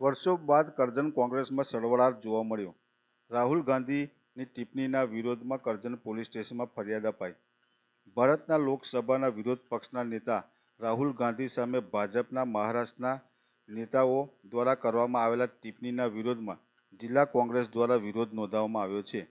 વર્ષો બાદ કરજણ કોંગ્રેસમાં સળવળાટ જોવા મળ્યો. રાહુલ ગાંધીની ટિપ્પણીના વિરોધમાં કરજણ પોલીસ સ્ટેશનમાં ફરિયાદ અપાઈ. ભારતના લોકસભાના વિરોધ પક્ષના નેતા રાહુલ ગાંધી સામે ભાજપના મહારાષ્ટ્રના નેતાઓ દ્વારા કરવામાં આવેલા ટિપ્પણીના વિરોધમાં જિલ્લા કોંગ્રેસ દ્વારા વિરોધ નોંધાવવામાં આવ્યો છે.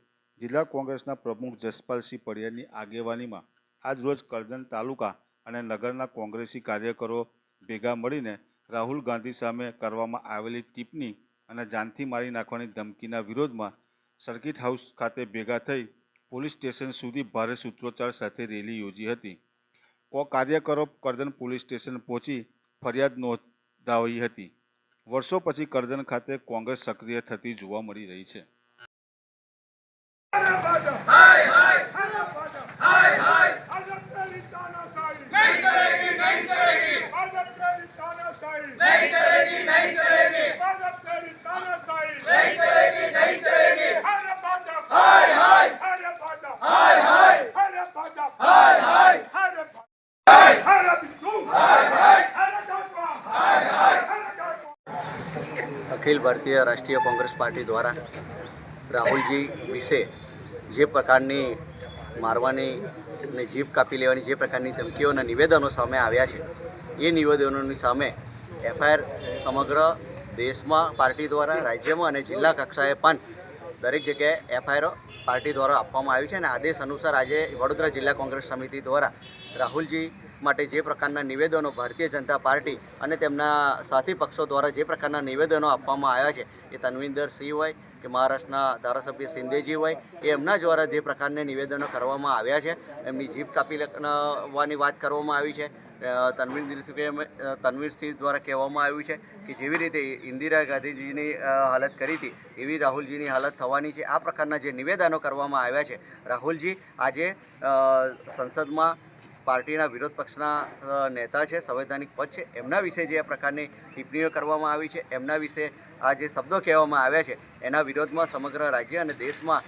જિલ્લા કોંગ્રેસના પ્રમુખ જસપાલસિંહ પડિયાની આગેવાનીમાં આજરોજ કરજણ તાલુકા અને નગરના કોંગ્રેસી કાર્યકરો ભેગા મળીને રાહુલ ગાંધી સામે કરવામાં આવેલી ટિપ્પણી અને જાનથી મારી નાખવાની ધમકીના વિરોધમાં સર્કિટ હાઉસ ખાતે ભેગા થઈ પોલીસ સ્ટેશન સુધી ભારે સૂત્રોચ્ચાર સાથે રેલી યોજી હતી. કો કાર્યકરો કરજણ પોલીસ સ્ટેશન પહોંચી ફરિયાદ નોંધાવી હતી. વર્ષો પછી કરજણ ખાતે કોંગ્રેસ સક્રિય થતી જોવા મળી રહી છે. અખિલ ભારતીય રાષ્ટ્રીય કોંગ્રેસ પાર્ટી દ્વારા રાહુલજી વિશે જે પ્રકારની મારવાની ને જીભ કાપી લેવાની જે પ્રકારની ધમકીઓના નિવેદનો સામે આવ્યા છે, એ નિવેદનોની સામે એફઆઈઆર સમગ્ર દેશમાં પાર્ટી દ્વારા, રાજ્યમાં અને જિલ્લા કક્ષાએ પણ દરેક જગ્યાએ એફઆઈઆર પાર્ટી દ્વારા આપવામાં આવી છે અને આદેશ અનુસાર આજે વડોદરા જિલ્લા કોંગ્રેસ સમિતિ દ્વારા રાહુલજી માટે જે પ્રકારના નિવેદનો ભારતીય જનતા પાર્ટી અને તેમના સાથી પક્ષો દ્વારા જે પ્રકારના નિવેદનો આપવામાં આવ્યા છે, એ તનવિંદર સિંહ હોય કે મહારાષ્ટ્રના ધારાસભ્ય સિંધેજી હોય, એ એમના દ્વારા જે પ્રકારના નિવેદનો કરવામાં આવ્યા છે, એમની જીભ કાપી લખવાની વાત કરવામાં આવી છે. તનવીર સિંહ તનવીરસિંહ દ્વારા કહેવામાં આવ્યું છે કે જેવી રીતે ઇન્દિરા ગાંધીજીની હાલત કરી હતી, એવી રાહુલજીની હાલત થવાની છે. આ પ્રકારના જે નિવેદનો કરવામાં આવ્યા છે, રાહુલજી આજે સંસદમાં પાર્ટીના વિરોધ પક્ષના નેતા છે, સંવૈધાનિક પદ છે, એમના વિશે જે આ પ્રકારની ટિપ્પણીઓ કરવામાં આવી છે, એમના વિશે આ જે શબ્દો કહેવામાં આવ્યા છે, એના વિરોધમાં સમગ્ર રાજ્ય અને દેશમાં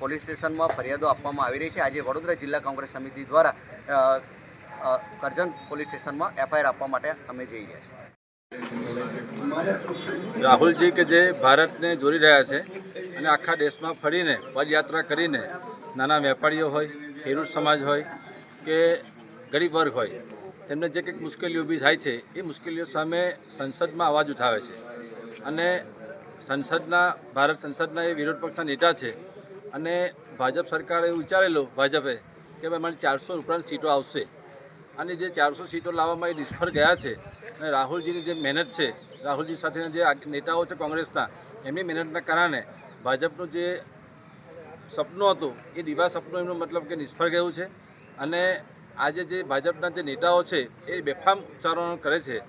પોલીસ સ્ટેશનમાં ફરિયાદો આપવામાં આવી રહી છે. આજે વડોદરા જિલ્લા કોંગ્રેસ સમિતિ દ્વારા કરજણ પોલીસ સ્ટેશનમાં એફઆઈઆર આપવા માટે અમે જઈ રહ્યા છીએ. રાહુલજી કે જે ભારતને જોડી રહ્યા છે અને આખા દેશમાં ફરીને પદયાત્રા કરીને નાના વેપારીઓ હોય, ખેડૂત સમાજ હોય કે ગરીબ વર્ગ હોય, તેમને જે કંઈક મુશ્કેલીઓ ઊભી થાય છે, એ મુશ્કેલીઓ સામે સંસદમાં અવાજ ઉઠાવે છે. અને સંસદના, ભારત સંસદના એ વિરોધ પક્ષના નેતા છે. અને ભાજપ સરકારે એવું વિચારેલું, ભાજપે, કે ભાઈ મને ચારસો ઉપરાંત સીટો આવશે. અને જે ચારસો સીટો લાવવામાં એ નિષ્ફળ ગયા છે, અને રાહુલજીની જે મહેનત છે, રાહુલજી સાથેના જે નેતાઓ છે કોંગ્રેસના, એમની મહેનતના કારણે ભાજપનું જે સપનું હતું, એ દીવા સપનું એમનું મતલબ કે નિષ્ફળ ગયું છે. અને આજે જે ભાજપના જે નેતાઓ છે, એ બેફામ ઉચ્ચારણો કરે છે.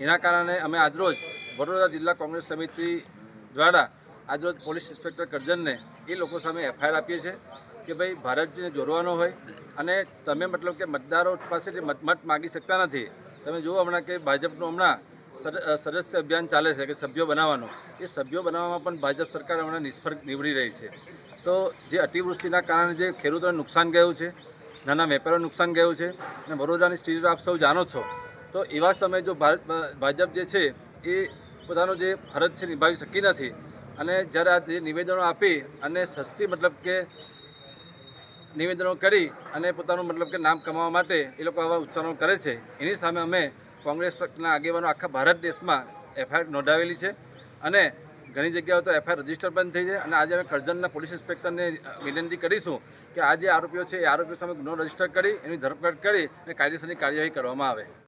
એના કારણે અમે આજરોજ વડોદરા જિલ્લા કોંગ્રેસ સમિતિ દ્વારા આજરોજ પોલીસ ઇન્સ્પેક્ટર કરજણને એ લોકો સામે એફઆઈઆર આપીએ છીએ કે ભાઈ ભારતજીને જોડવાનો હોય અને તમે મતલબ કે મતદારો પાસેથી મત માગી શકતા નથી, તમે જુઓ હમણાં કે ભાજપનું હમણાં સદ- સદસ્ય અભિયાન ચાલે છે કે સભ્યો બનાવવાનું. એ સભ્યો બનાવવામાં પણ ભાજપ સરકાર હમણાં નિષ્ફળ નીવડી રહી છે. તો જે અતિવૃષ્ટિના કારણે જે ખેડૂતોને નુકસાન ગયું છે નાના વેપારો નુકસાન ગયું છે અને વડોદરાની સ્થિતિ આપ સૌ જાણો છો. તો એવા સમયે જો ભારત ભાજપ જે છે એ પોતાનો જે ફરજ છે નિભાવી શકી નથી અને જ્યારે આ જે નિવેદનો આપી અને સસ્તી મતલબ કે નિવેદનો કરી અને પોતાનું મતલબ કે નામ કમાવા માટે એ લોકો આવા ઉચ્ચારણો કરે છે, એની સામે અમે કોંગ્રેસના આગેવાનો આખા ભારત દેશમાં એફઆઈઆર નોંધાવેલી છે અને ઘણી જગ્યાઓ તો એફઆઈઆર રજિસ્ટર પણ થઈ છે અને આજે અમે કરજણના પોલીસ ઇન્સ્પેક્ટરને વિનંતી કરીશું કે આ જે આરોપીઓ છે, એ આરોપીઓ સામે ગુનો રજિસ્ટર કરી, એની ધરપકડ કરી અને કાયદેસરની કાર્યવાહી કરવામાં આવે.